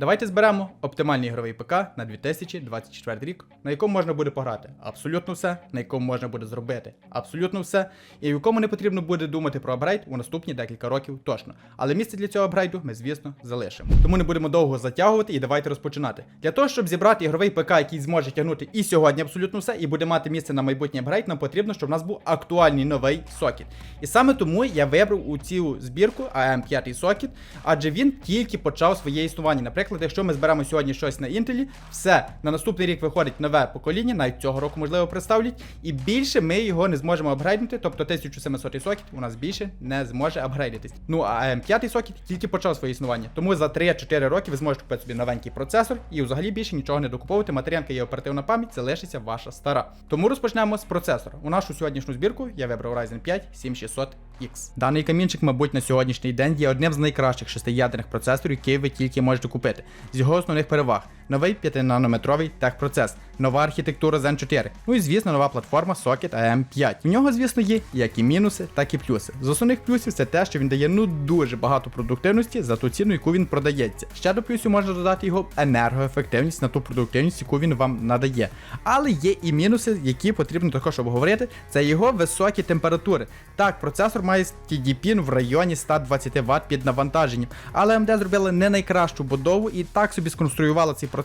Давайте зберемо оптимальний ігровий ПК на 2024 рік, на якому можна буде пограти абсолютно все, на якому можна буде зробити абсолютно все, і в якому не потрібно буде думати про апгрейд у наступні декілька років точно. Але місце для цього апгрейду ми, звісно, залишимо. Тому не будемо довго затягувати і давайте розпочинати. Для того, щоб зібрати ігровий ПК, який зможе тягнути і сьогодні абсолютно все, і буде мати місце на майбутній апгрейд, нам потрібно, щоб у нас був актуальний новий сокет. І саме тому я вибрав у цю збірку AM5 сокет, адже він тільки почав своє існування. Наприклад, якщо ми зберемо сьогодні щось на інтелі, все на наступний рік виходить нове покоління, навіть цього року можливо представлять, і більше ми його не зможемо апгрейднути, тобто 1700 сокет у нас більше не зможе апгрейдитись. Ну а AM5 сокет тільки почав своє існування. Тому за 3-4 роки ви зможете купити собі новенький процесор і взагалі більше нічого не докуповувати. Матеріанка є оперативна пам'ять, це лишиться ваша стара. Тому розпочнемо з процесора. У нашу сьогоднішню збірку я вибрав Ryzen 5 7600X. Даний камінчик, мабуть, на сьогоднішній день є одним з найкращих шестиядерних процесорів, які ви тільки можете купити. З його основних переваг: новий 5-нанометровий техпроцес, нова архітектура Zen 4. Ну і звісно, нова платформа Socket AM5. В нього, звісно, є як і мінуси, так і плюси. З основних плюсів це те, що він дає ну дуже багато продуктивності за ту ціну, яку він продається. Ще до плюсів можна додати його енергоефективність на ту продуктивність, яку він вам надає. Але є і мінуси, які потрібно також обговорити. Це його високі температури. Так, процесор має TDP в районі 120 Вт під навантаженням, але AMD зробили не найкращу будову і так собі сконструювала цей процесор.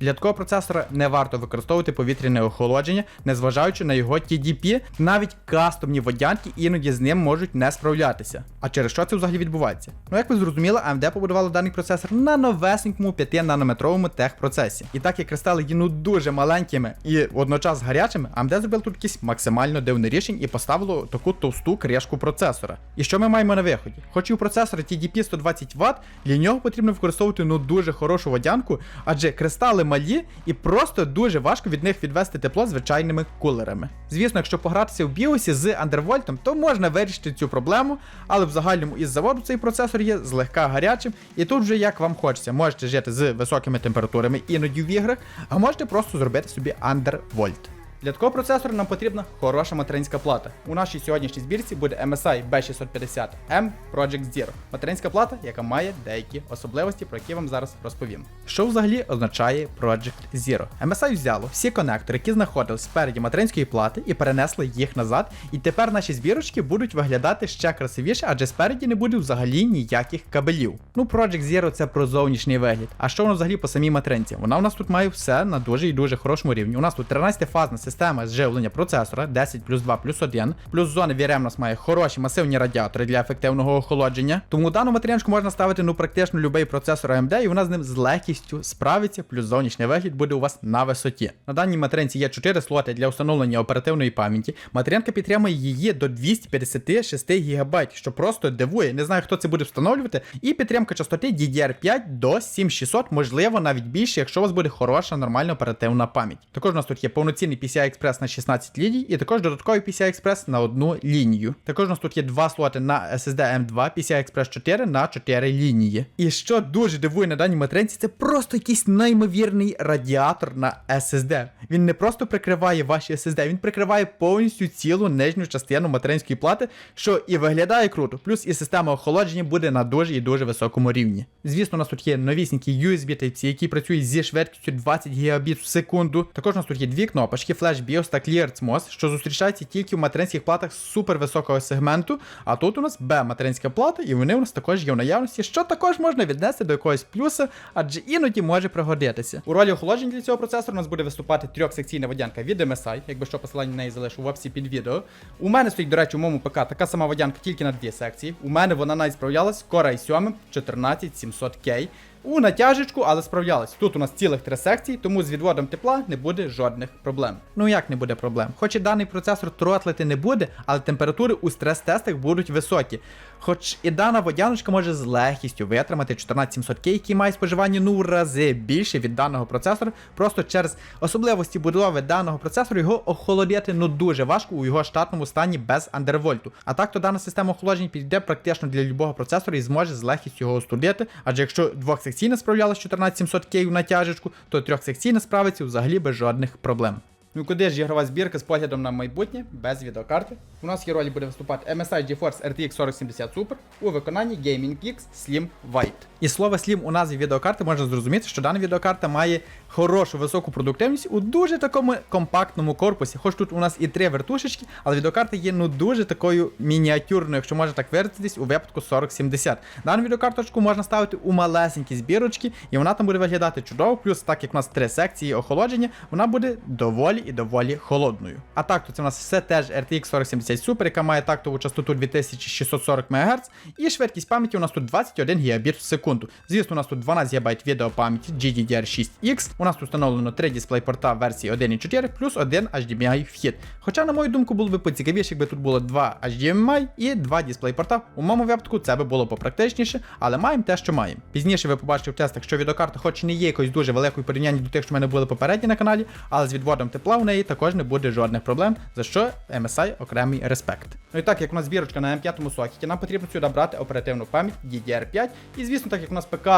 Для такого процесора не варто використовувати повітряне охолодження, незважаючи на його TDP, навіть кастомні водянки іноді з ним можуть не справлятися. А через що це взагалі відбувається? Ну як ви зрозуміли, AMD побудувала даний процесор на новесенькому 5-нанометровому техпроцесі. І так як кристали є ну дуже маленькими і водночас гарячими, AMD зробив тут якийсь максимально дивне рішення і поставило таку товсту кришку процесора. І що ми маємо на виході? Хоч і у процесора TDP 120 Вт, для нього потрібно використовувати ну дуже хорошу водянку, адже кристали малі і просто дуже важко від них відвести тепло звичайними кулерами. Звісно, якщо погратися в біосі з андервольтом, то можна вирішити цю проблему, але в загальному із заводу цей процесор є злегка гарячим, і тут вже як вам хочеться, можете жити з високими температурами іноді в іграх, а можете просто зробити собі андервольт. Для такого процесора нам потрібна хороша материнська плата. У нашій сьогоднішній збірці буде MSI B650M Project Zero. Материнська плата, яка має деякі особливості, про які я вам зараз розповім. Що взагалі означає Project Zero? MSI взяло всі конектори, які знаходились спереді материнської плати, і перенесли їх назад. І тепер наші збірочки будуть виглядати ще красивіше, адже спереді не буде взагалі ніяких кабелів. Ну, Project Zero це про зовнішній вигляд. А що воно взагалі по самій материнці? Вона у нас тут має все на дуже і дуже хорошому рівні. У нас тут 13-фазна система зживлення процесора 10 плюс 2 плюс 1, плюс зони VRM у нас має хороші масивні радіатори для ефективного охолодження. Тому дану матеріанку можна ставити ну практично будь-який процесор AMD, і вона з ним з легкістю справиться, плюс зовнішній вигляд буде у вас на висоті. На даній материнці є 4 слоти для встановлення оперативної пам'яті. Материнка підтримує її до 256 ГБ, що просто дивує. Не знаю, хто це буде встановлювати. І підтримка частоти DDR5 до 7600, можливо, навіть більше, якщо у вас буде хороша нормальна оперативна пам'ять. Також у нас тут є повноцінний PCI Express на 16 ліній, і також додатковий PCI Express на одну лінію. Також у нас тут є два слоти на SSD M2, PCI Express 4 на 4 лінії. І що дуже дивує на даній материнці, це просто якийсь неймовірний радіатор на SSD. Він не просто прикриває ваші SSD, він прикриває повністю цілу нижню частину материнської плати, що і виглядає круто. Плюс і система охолодження буде на дуже і дуже високому рівні. Звісно, у нас тут є новісінький USB Type-C, який працює зі швидкістю 20 Гбіт в секунду. Також у нас тут є дві кнопочки Flash BIOS та Clear CMOS, що зустрічаються тільки в материнських платах супер високого сегменту. А тут у нас Б материнська плата, і вони у нас також є в наявності, що також можна віднести до якогось плюса, адже іноді може пригодитися. У ролі охолодження для цього процесора у нас буде виступати трьохсекційна водянка від MSI, якби що посилання на неї залишу в описі під відео. У мене стоїть, до речі, у моєму ПК така сама водянка тільки на дві секції. У мене вона навіть справлялась Core i7 14700K. У натяжечку, але справлялись. Тут у нас цілих три секції, тому з відводом тепла не буде жодних проблем. Ну як не буде проблем? Хоч і даний процесор тротлити не буде, але температури у стрес-тестах будуть високі. Хоч і дана водяночка може з легкістю витримати 14700K, який має споживання ну в рази більше від даного процесора, просто через особливості будови даного процесора його охолодити ну дуже важко у його штатному стані без андервольту. А так то дана система охолодження підійде практично для любого процесора і зможе з легкістю його остудити, адже якщо двохсекційна справлялась 14700K в натяжечку, то трьохсекційна справиться взагалі без жодних проблем. Ну куди ж ігрова збірка з поглядом на майбутнє без відеокарти? У нас в ролі буде виступати MSI GeForce RTX 4070 Super у виконанні Gaming Geeks Slim White. І слово Slim у назві відеокарти можна зрозуміти, що дана відеокарта має хорошу високу продуктивність у дуже такому компактному корпусі. Хоч тут у нас і три вертушечки, але відеокарта є ну дуже такою мініатюрною, якщо можна так виразитись, у випадку 4070. Дану відеокарточку можна ставити у малесенькі збірочки, і вона там буде виглядати чудово. Плюс, так як у нас три секції охолодження, вона буде доволі і доволі холодною. А так, то це у нас все теж RTX 4070 Super, яка має тактову частоту 2640 МГц, і швидкість пам'яті у нас тут 21 ГБ в секунду. Звісно, у нас тут 12 ГБ відеопам'яті GDDR6X. У нас тут встановлено 3 дисплей-порта версії 1.4 плюс 1 HDMI вхід. Хоча, на мою думку, було б поцікавіше, якби тут було 2 HDMI і 2 дисплей-порта. У моєму випадку це би було попрактичніше, але маємо те, що маємо. Пізніше ви побачите в тестах, що відеокарта, хоч і не є якоюсь дуже великою порівнянні до тих, що в мене були попередні на каналі, але з відводом тепла у неї також не буде жодних проблем, за що MSI окремий респект. Ну і так, як у нас збірочка на M5 сокеті, нам потрібно сюди брати оперативну пам'ять DDR5. І звісно, так як у нас ПК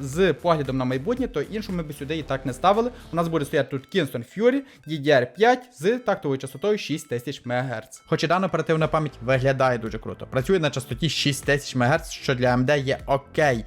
з поглядом на майбутнє, то іншу ми б сюди і так не ставили. У нас буде стояти тут Kingston Fury DDR5 з тактовою частотою 6000 МГц. Хоч і дана оперативна пам'ять виглядає дуже круто. Працює на частоті 6000 МГц, що для AMD є окей.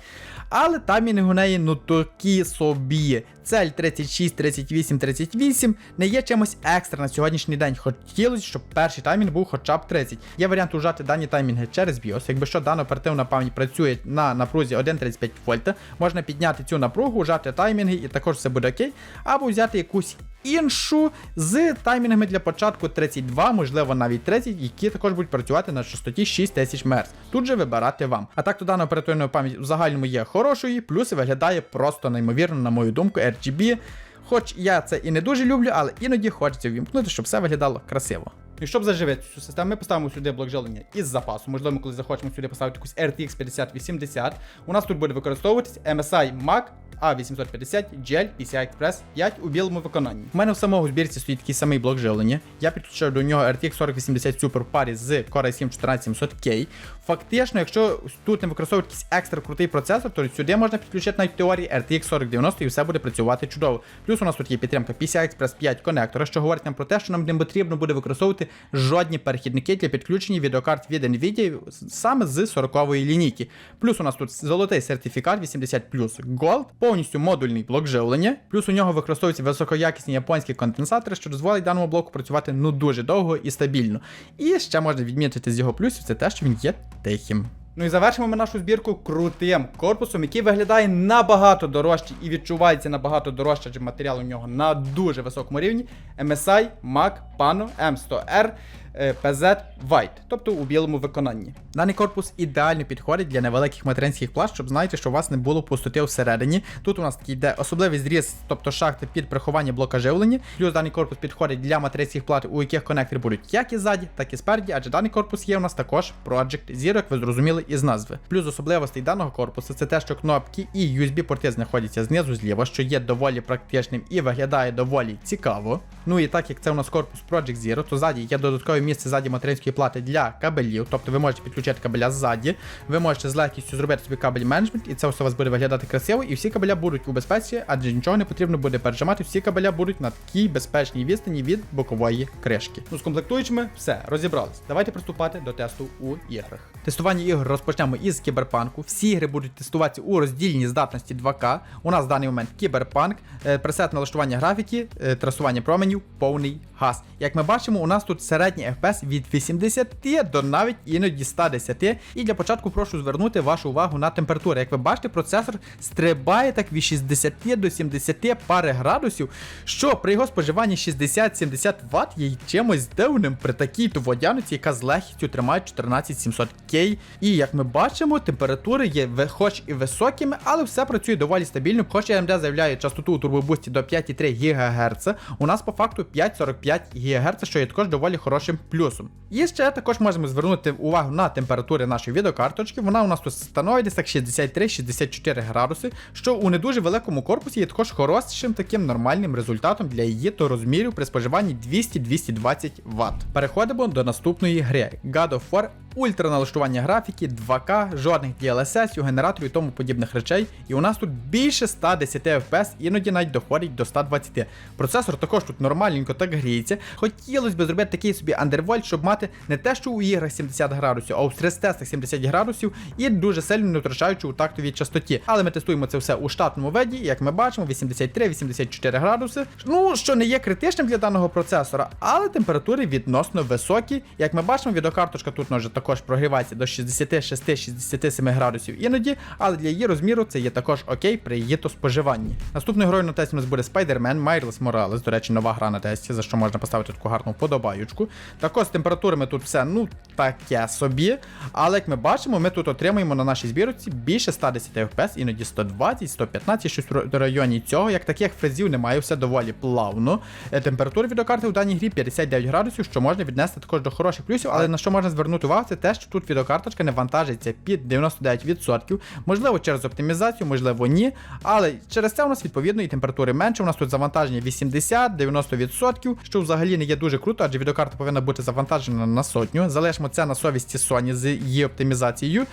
Але таймінги у неї ну такі собі. Цель 36, 38, 38 не є чимось екстра на сьогоднішній день. Хотілося, щоб перший таймінг був хоча б 30. Є варіант ужати дані таймінги через BIOS. Якби що дана оперативна пам'ять працює на напрузі 1,35 вольта, можна підняти цю напругу, ужати таймінги і також все буде окей. Або взяти якусь іншу з таймінгами для початку 32, можливо навіть 30, які також будуть працювати на частоті 6000 Мц. Тут же вибирати вам. А так то дана оперативна пам'ять в загальному є хорошою, плюс виглядає просто неймовірно, на мою думку, RGB. Хоч я це і не дуже люблю, але іноді хочеться вімкнути, щоб все виглядало красиво. І щоб заживити цю систему, ми поставимо сюди блок жилення із запасу. Можливо, коли захочемо сюди поставити якусь RTX 5080. У нас тут буде використовуватись MSI Mac A850 GL PCI Express 5 у білому виконанні. У мене в самого збірці стоїть такий самий блок живлення. Я підключаю до нього RTX 4080 Super в парі з Core i7 14700K. Фактично, якщо тут не використовують якийсь екстра крутий процесор, то сюди можна підключити навіть теорії RTX 4090 і все буде працювати чудово. Плюс у нас тут є підтримка PCI Express 5 конектора, що говорить нам про те, що нам не потрібно буде використовувати жодні перехідники для підключення відеокарт від Nvidia саме з 40-ї лінійки. Плюс у нас тут золотий сертифікат 80 Gold, повністю модульний блок живлення. Плюс у нього використовуються високоякісні японські конденсатори, що дозволить даному блоку працювати ну дуже довго і стабільно. І ще можна відмітити з його плюсів, це те, що він є тихим. Ну і завершимо ми нашу збірку крутим корпусом, який виглядає набагато дорожче і відчувається набагато дорожче, адже матеріал у нього на дуже високому рівні. MSI Mac Pano M100R е, PZ White, тобто у білому виконанні. Даний корпус ідеально підходить для невеликих материнських плат, щоб знаєте, що у вас не було пустоти всередині. Тут у нас такий йде особливий зріз, тобто шахти під приховання блока живлення. Плюс даний корпус підходить для материнських плат, у яких конектори будуть як і ззаді, так і спереді, адже даний корпус є у нас також Project Zero, як ви зрозуміли із назви. Плюс особливостей даного корпусу це те, що кнопки і USB-порти знаходяться знизу зліва, що є доволі практичним і виглядає доволі цікаво. Ну і так як це у нас корпус Project Zero, то ззаді є додаткове місце ззаді материнської плати для кабелів, тобто ви можете підключити кабеля ззаді, ви можете з легкістю зробити собі кабель менеджмент, і це все у вас буде виглядати красиво, і всі кабеля будуть у безпеці, адже нічого не потрібно буде пережимати, всі кабеля будуть на такій безпечній відстані від бокової кришки. Ну, з комплектуючими все, розібрались. Давайте приступати до тесту у іграх. Тестування ігор розпочнемо із кіберпанку. Всі ігри будуть тестуватися у роздільній здатності 2К. У нас в даний момент кіберпанк, е, пресет налаштування графіки, е, трасування променів, повний газ. Як ми бачимо, у нас тут середній FPS від 80 до навіть іноді 110. І для початку прошу звернути вашу увагу на температуру. Як ви бачите, процесор стрибає так від 60 до 70 пари градусів, що при його споживанні 60-70 Вт є чимось дивним при такій то водяниці, яка з легкістю тримає 14700K. І як ми бачимо, температури є хоч і високими, але все працює доволі стабільно. Хоч AMD заявляє частоту у турбобусті до 5,3 ГГц, у нас по факту 5,45 ГГц, що є також доволі хорошим плюсом. І ще також можемо звернути увагу на температури нашої відеокарточки. Вона у нас тут становить так 63-64 градуси, що у не дуже великому корпусі є також хорошим таким нормальним результатом для її то розмірів при споживанні 200-220 Вт. Переходимо до наступної гри God of War ультраналаштування графіки, 2К, жодних DLSS, генераторів і тому подібних речей. І у нас тут більше 110 FPS, іноді навіть доходить до 120. Процесор також тут нормальненько так гріється. Хотілося б зробити такий собі андервольт, щоб мати не те, що у іграх 70 градусів, а у стрес-тестах 70 градусів і дуже сильно не втрачаючи у тактовій частоті. Але ми тестуємо це все у штатному виді, як ми бачимо, 83-84 градуси. Ну, що не є критичним для даного процесора, але температури відносно високі. Як ми бачимо, відеокарточка тут може також прогріватися до 66-67 градусів іноді, але для її розміру це є також окей при її то споживанні. Наступною грою на тесті у нас буде Spider-Man Miles Morales, до речі, нова гра на тесті, за що можна поставити таку гарну вподобаючку. Також з температурами тут все ну таке собі. Але як ми бачимо, ми тут отримуємо на нашій збірці більше 110 FPS, іноді 120, 115, щось в районі цього. Як таких фрезів немає, все доволі плавно. Е, Температура відеокарти в даній грі 59 градусів, що можна віднести також до хороших плюсів, але на що можна звернути увагу, це те, що тут відеокарточка не вантажиться під 99%. Можливо, через оптимізацію, можливо, ні. Але через це у нас відповідно і температури менше. У нас тут завантаження 80-90%, що взагалі не є дуже круто, адже відеокарта повинна бути завантажена на сотню. Залишимо це на совісті Sony з її оптимізацією.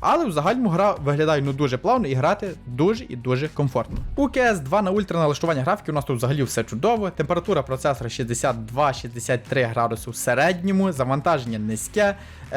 Але в загальному гра виглядає ну дуже плавно і грати дуже і дуже комфортно. У cs 2 на ультра налаштування графіки у нас тут взагалі все чудово. Температура процесора 62-63 градуси в середньому, завантаження низьке.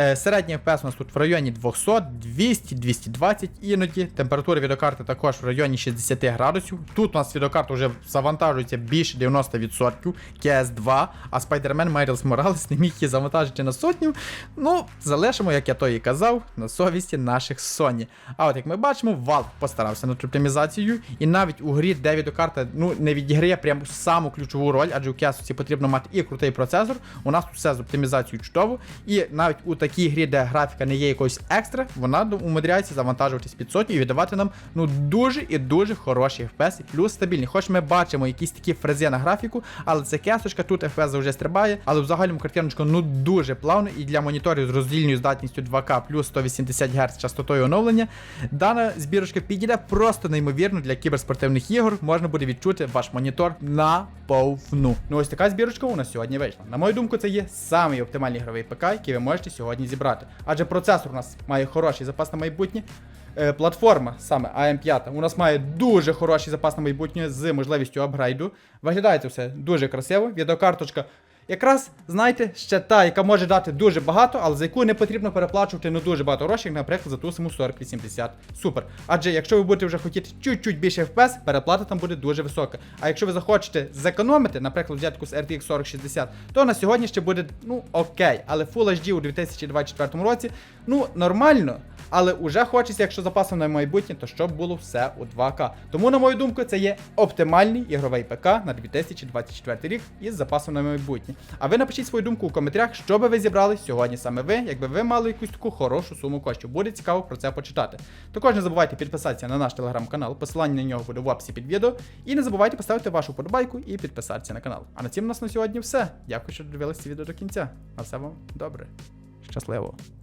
Е, Середній FPS у нас тут в районі 200, 200, 220 іноді. Температура відеокарти також в районі 60 градусів. Тут у нас відеокарта вже завантажується більше 90% cs 2 а Spider-Man Miles Morales не міг її завантажити на сотню. Ну, залишимо, як я то і казав, на совісті наших Sony. А от як ми бачимо, Valve постарався над оптимізацією, і навіть у грі, де відеокарта ну, не відіграє прям саму ключову роль, адже у Кесусі потрібно мати і крутий процесор. У нас тут все з оптимізацією чудово. І навіть у такій грі, де графіка не є якоюсь екстра, вона умудряється завантажуватись під сотню і віддавати нам ну дуже і дуже хороші FPS, плюс стабільні. Хоч ми бачимо якісь такі фрези на графіку, але це кесочка, тут FPS завжди стрибає, але в загальному картиночка ну дуже плавно і для моніторів з роздільною здатністю 2К плюс 180 Гц частотою оновлення. Дана збірочка підійде просто неймовірно для кіберспортивних ігор. Можна буде відчути ваш монітор на повну. Ну ось така збірочка у нас сьогодні вийшла. На мою думку, це є самий оптимальний ігровий ПК, який ви можете сьогодні зібрати. Адже процесор у нас має хороший запас на майбутнє. Е, Платформа саме AM5 у нас має дуже хороший запас на майбутнє з можливістю апгрейду. Виглядає це все дуже красиво. Відеокарточка Якраз, знаєте, ще та, яка може дати дуже багато, але за яку не потрібно переплачувати ну дуже багато грошей, наприклад, за ту саму 4080. Супер. Адже якщо ви будете вже хотіти чуть-чуть більше FPS, переплата там буде дуже висока. А якщо ви захочете зекономити, наприклад, взяти якусь RTX 4060, то на сьогодні ще буде, ну, окей. Але Full HD у 2024 році, ну, нормально. Але уже хочеться, якщо запасом на майбутнє, то щоб було все у 2К. Тому, на мою думку, це є оптимальний ігровий ПК на 2024 рік із запасом на майбутнє. А ви напишіть свою думку у коментарях, що би ви зібрали сьогодні саме ви, якби ви мали якусь таку хорошу суму коштів. Буде цікаво про це почитати. Також не забувайте підписатися на наш телеграм-канал, посилання на нього буде в описі під відео. І не забувайте поставити вашу подобайку і підписатися на канал. А на цьому у нас на сьогодні все. Дякую, що дивилися відео до кінця. На все вам добре. Щасливо!